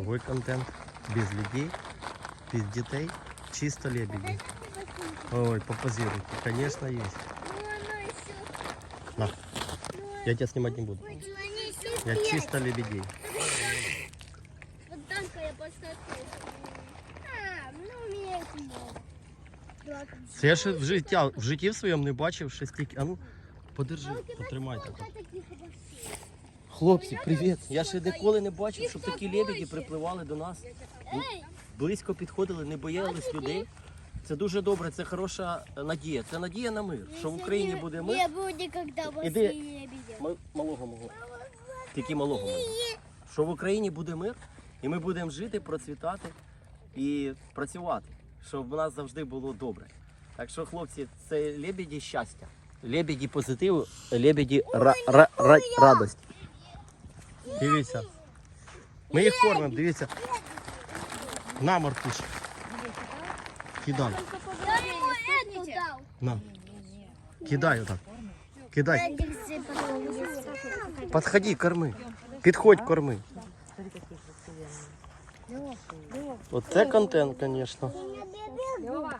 Новий контент без людей, без дітей, чисто лебеді. Ой, попозируйте. Конечно, есть. Ну, оно еще... На, Ну, я тебя снимать не буду. оно еще Я пять. чисто лебедей. Вот там-ка я поставлю. А, ну у меня их много. Два. Це я ще в життя, в житті в своєму не бачив ще стільки. А ну, подержи, потримайте. Сколько так. Хлопці, привіт! Я ще ніколи не бачив, щоб такі лебеді припливали до нас. Близько підходили, не боялись людей. Це дуже добре, це хороша е, надія. Це надія на мир. Що в Україні буде мир. Не Иди. бассейна. М- малого мого. Тільки малого мого. Що в Україні буде мир, і ми будемо жити, процвітати і працювати, щоб в нас завжди було добре. Так що, хлопці, це лебеді щастя, лебеді позитиву, лебеді ра- ра- ра- радості. Дивіться. Ми їх кормимо, дивіться. На, Маркуш. Кидай. Я ему эту дал. На. Кидай отак. Кидай. Подходи, корми. Підходь, корми. Оце контент, звісно. Лёва,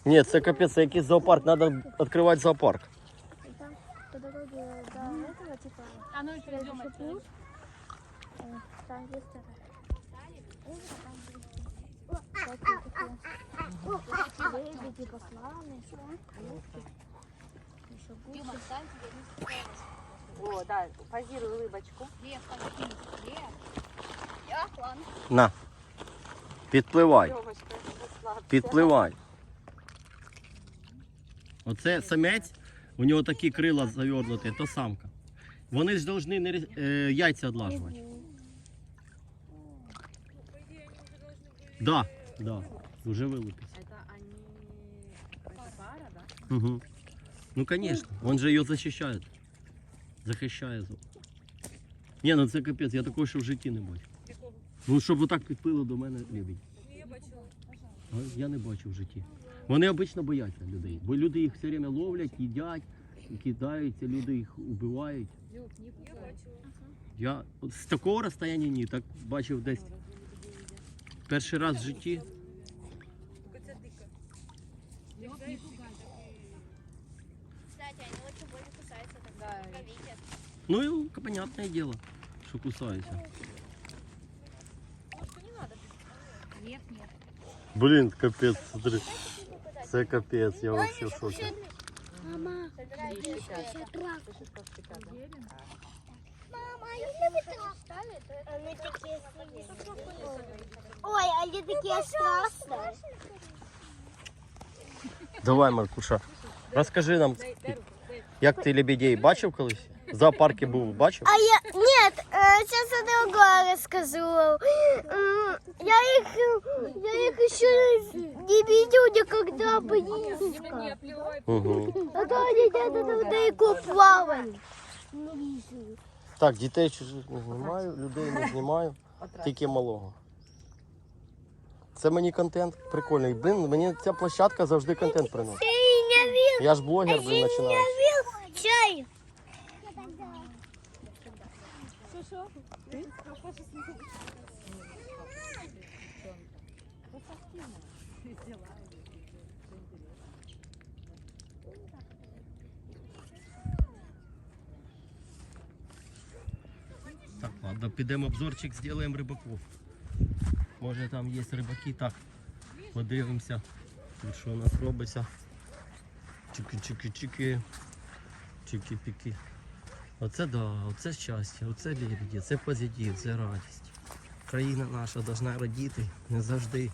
Лёва, встань, пожалуйста. Лёва. Ні, це капець, це якийсь зоопарк, треба відкривати зоопарк. По дороге до этого, типа, А ну перейдем отсюда. там есть Лебеди, посланы, еще Дима, встань, тебе не понравилось. О, да, позируй улыбочку. Лев, подожди. Лев. Я, ладно. На. Підпливай. Левочка, расслабься. Підпливай. Оце самець, у нього такі крила завернуті, то самка. Вони ж повинні не е, яйця одлажувати. Да, да, вже вилупився. Это они... Это пара, да? Угу. Ну, конечно, он же ее защищает. Захищає. Ні, ну це капець, я такого ще в житті не бачив. Ну, щоб отак підплило до мене лебідь. А Я не бачив в житті. Вони обично бояться людей, бо люди їх все время ловлять, їдять, кидаються, люди їх убивають. Я з такого розстояння ні, так бачив десь перший раз в житті. Кусаются. Ну, і понятне діло, що кусаються. Лев нет. Блін, капець, смотри. Це капець, я вообще в шокі. Мама, как мама, если вы так Они такие Ой, они такие страшные. Давай, Маркуша, розкажи нам, як ти лебедей бачив колись? В зоопарку був, бачив? А я... Нет, сейчас я другое расскажу. Я их, я их еще не видел никогда близко. Угу. А то они где-то там далеко плавают. Так, дітей чужих не знімаю, людей не знімаю, тільки малого. Це мені контент прикольний. Блін, мені ця площадка завжди контент приносить. Я ж блогер, блін, починаю. Чай. Так, ладно, підемо обзорчик, зробимо рибаків. Може там є рибаки, так. Подивимося, що у нас робиться. Чики-чики-чики. Чики-піки. Оце да, оце щастя, оце лебеді, це позитив, це радість. Країна наша повинна радіти не завжди.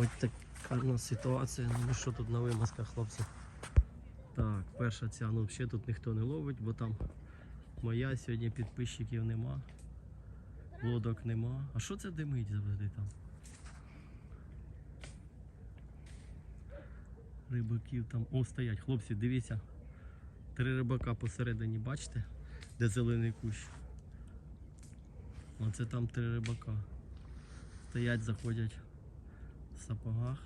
Хоч така в нас ситуація, ну що тут на вимазках, хлопці. Так, перша ця, ну взагалі тут ніхто не ловить, бо там моя сьогодні підписчиків нема. Лодок нема. А що це димить завжди там? Рибаків там. О, стоять, хлопці, дивіться. Три рибака посередині, бачите? Де зелений кущ. Оце там три рибака. Стоять, заходять сапогах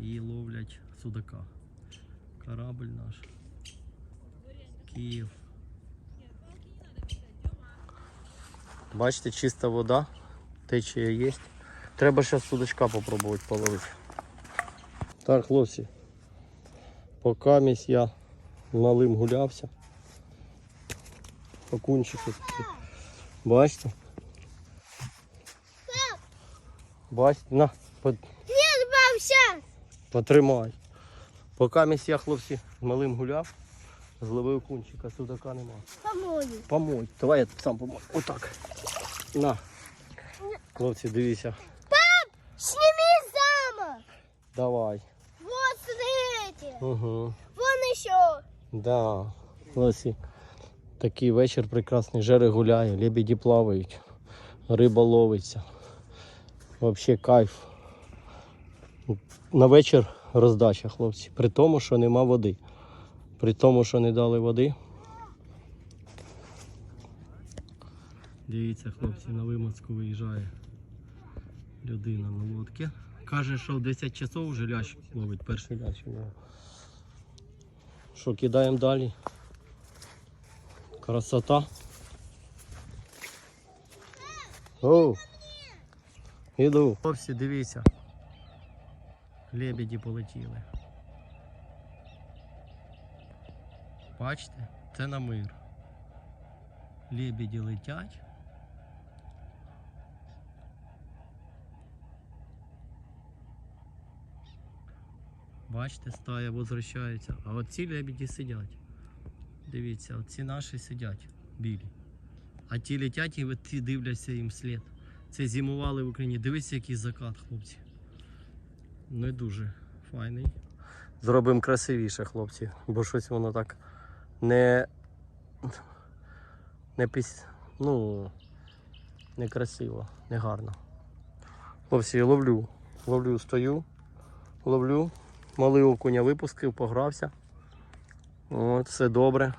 і ловлять судака. Корабль наш. окуньків. Бачите, чиста вода, течія є. Треба зараз судочка попробувати половити. Так, хлопці, поки місь я малим гулявся. Окунчики такі. Бачите? Бачите? На, по- Нет, баб, сейчас. потримай. Поки місь я, хлопці, з малим гуляв, зловив кунчика, судака нема. Помою. Помой. Давай я сам помою. Отак. На. Хлопці, дивіться. Сними замок. Давай. Вот, смотрите. Угу. Вон еще. Да. Хлопці. Такий вечір прекрасний. Жери гуляє, лебеді плавають, риба ловиться. Взагалі кайф. На вечір роздача, хлопці. При тому, що нема води. При тому, що не дали води. Дивіться, хлопці, на вимацку виїжджає людина на лодці. Каже, що в 10 часов вже лящ ловить, перший лящ. Що, кидаємо далі. Красота. Оу. Іду. Хлопці, дивіться. Лебеді полетіли. Бачите? Це на мир. Лебеді летять. Бачите, стая возвращається. А оці лебеді сидять. Дивіться, оці наші сидять білі. А ті летять і ті дивляться їм слід. Це зимували в Україні. Дивіться, який закат, хлопці. Не дуже файний. Зробимо красивіше, хлопці, бо щось воно так не. Не піс... Ну, не красиво, не гарно. Хлопці, ловлю. Ловлю, стою, ловлю. Малий окуня випустив, погрався. От, все добре.